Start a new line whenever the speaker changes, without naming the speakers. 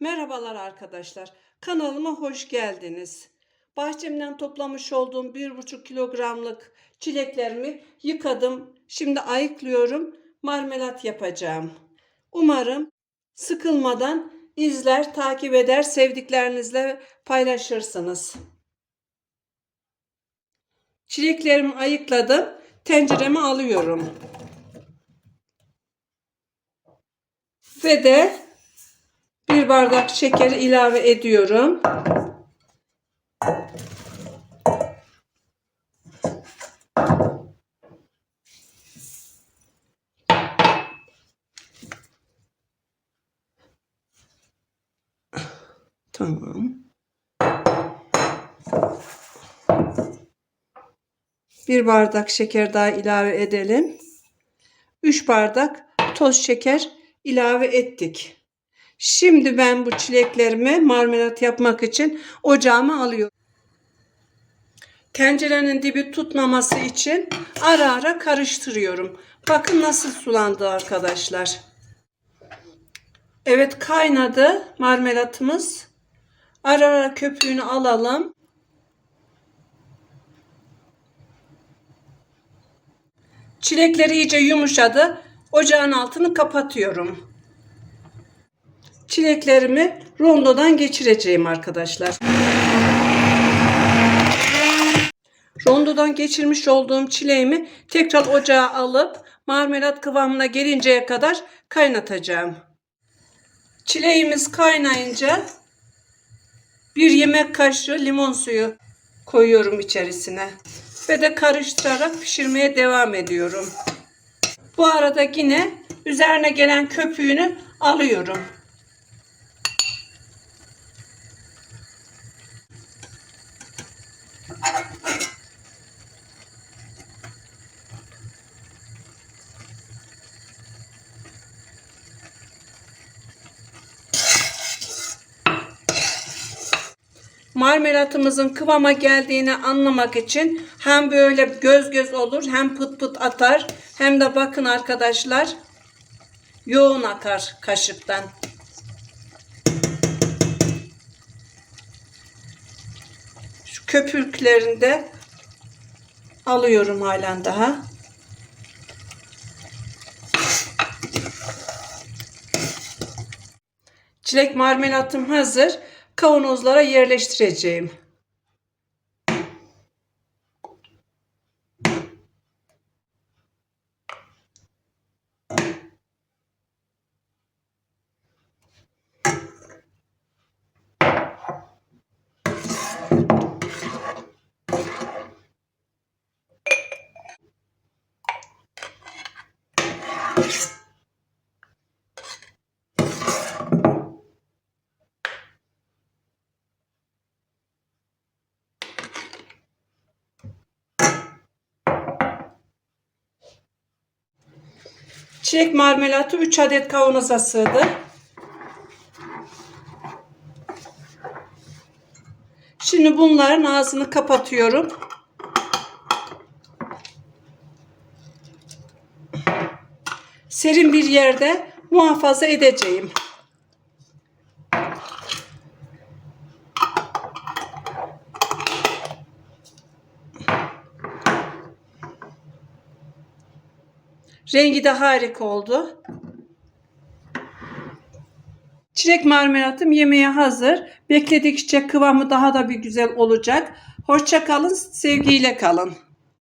Merhabalar arkadaşlar. Kanalıma hoş geldiniz. Bahçemden toplamış olduğum 1,5 kilogramlık çileklerimi yıkadım. Şimdi ayıklıyorum. Marmelat yapacağım. Umarım sıkılmadan izler, takip eder, sevdiklerinizle paylaşırsınız. Çileklerimi ayıkladım. Tencereme alıyorum. Ve de bir bardak şekeri ilave ediyorum. Tamam. Bir bardak şeker daha ilave edelim. 3 bardak toz şeker ilave ettik. Şimdi ben bu çileklerimi marmelat yapmak için ocağıma alıyorum. Tencerenin dibi tutmaması için ara ara karıştırıyorum. Bakın nasıl sulandı arkadaşlar. Evet kaynadı marmelatımız. Ara ara köpüğünü alalım. Çilekleri iyice yumuşadı. Ocağın altını kapatıyorum. Çileklerimi rondodan geçireceğim arkadaşlar. Rondodan geçirmiş olduğum çileğimi tekrar ocağa alıp marmelat kıvamına gelinceye kadar kaynatacağım. Çileğimiz kaynayınca bir yemek kaşığı limon suyu koyuyorum içerisine ve de karıştırarak pişirmeye devam ediyorum. Bu arada yine üzerine gelen köpüğünü alıyorum. Marmelatımızın kıvama geldiğini anlamak için hem böyle göz göz olur hem pıt pıt atar hem de bakın arkadaşlar yoğun akar kaşıktan. Şu köpüklerini de alıyorum halen daha. Çilek marmelatım hazır kavanozlara yerleştireceğim. Çilek marmelatı 3 adet kavanoza sığdı. Şimdi bunların ağzını kapatıyorum. Serin bir yerde muhafaza edeceğim. Rengi de harika oldu. Çilek marmelatım yemeğe hazır. Bekledikçe kıvamı daha da bir güzel olacak. Hoşça kalın, sevgiyle kalın.